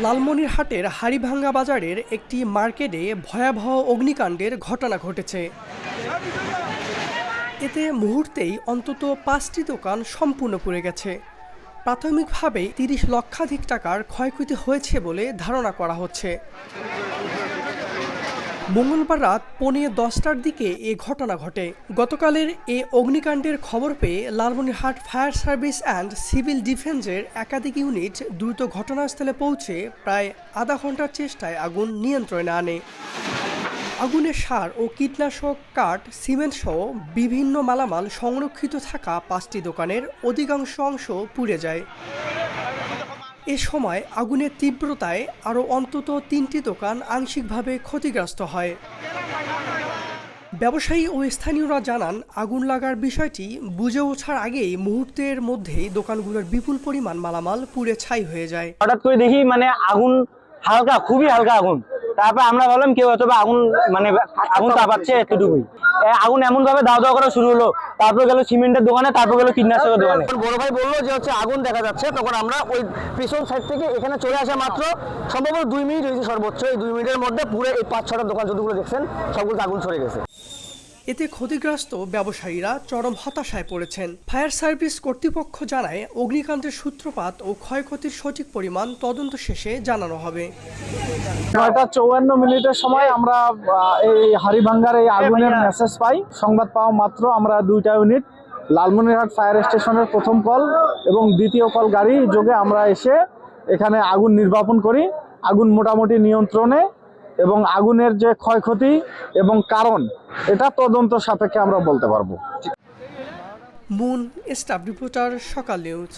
লালমনিরহাটের হাড়িভাঙ্গা বাজারের একটি মার্কেটে ভয়াবহ অগ্নিকাণ্ডের ঘটনা ঘটেছে। এতে মুহূর্তেই অন্তত পাঁচটি দোকান সম্পূর্ণ পুড়ে গেছে। প্রাথমিকভাবে তিরিশ লক্ষাধিক টাকার ক্ষয়ক্ষতি হয়েছে বলে ধারণা করা হচ্ছে। মঙ্গলবার রাত পৌনে দশটার দিকে এ ঘটনা ঘটে। গতকালের এ অগ্নিকাণ্ডের খবর পেয়ে Lalmonirhat fire service and civil ডিফেন্সের একাধিক ইউনিট দ্রুত ঘটনাস্থলে পৌঁছে প্রায় আধা ঘণ্টার চেষ্টায় আগুন নিয়ন্ত্রণে আনে। আগুনের সার ও কীটনাশক কাঠ, সিমেন্ট সহ বিভিন্ন মালামাল সংরক্ষিত থাকা পাঁচটি দোকানের অধিকাংশ অংশ পুড়ে যায়। এ সময় আগুনের তীব্রতায় আরও অন্তত তিনটি দোকান আংশিকভাবে ক্ষতিগ্রস্ত হয়। ব্যবসায়ী ও স্থানীয়রা জানান, আগুন লাগার বিষয়টি বুঝে ওঠার আগেই মুহূর্তের মধ্যেই দোকানগুলোর বিপুল পরিমাণ মালামাল পুড়ে ছাই হয়ে যায়। হঠাৎ করে দেখি মানে আগুন, হালকা, খুবই হালকা আগুন। তারপর আমরা বললাম কেউ হয়তো আগুন মানে আগুন তাপাচ্ছে এতটুকুই। আগুন এমন ভাবে দাও দাওয়া করা শুরু হলো। তারপর গেল সিমেন্টের দোকানে, তারপর গেলো কীটনাশকের দোকানে। বড় ভাই বলল যে হচ্ছে আগুন দেখা যাচ্ছে, তখন আমরা ওই পিছন সাইড থেকে এখানে চলে আসা মাত্র সম্ভবত দুই মিনিট হয়েছে সর্বোচ্চ। এই দুই মিনিটের মধ্যে পুরো এই পাঁচ ছটা দোকান যতগুলো দেখছেন সবগুলো আগুন ছড়ে গেছে। এতে ক্ষতিগ্রস্ত ব্যবসায়ীরা চরম হতাশায় পড়েছেন। ফায়ার সার্ভিস কর্তৃপক্ষ জানায়, অগ্নিকাণ্ডের সূত্রপাত ও ক্ষয়ক্ষতির সঠিক পরিমাণ তদন্ত শেষে জানানো হবে। নয়টা চৌয়ান্ন মিনিটের সময় আমরা এই হাড়িভাঙ্গার এই আগুনের মেসেজ পাই। সংবাদ পাওয়া মাত্র আমরা দুইটা ইউনিট লালমনিরহাট ফায়ার স্টেশনের প্রথম কল এবং দ্বিতীয় কল গাড়ি যোগে আমরা এসে এখানে আগুন নির্বাপন করি। আগুন মোটামুটি নিয়ন্ত্রণে এবং আগুনের যে ক্ষয়ক্ষতি এবং কারণ, এটা তদন্ত সাপেক্ষে আমরা বলতে পারব। Mun staff reporter Sakal news.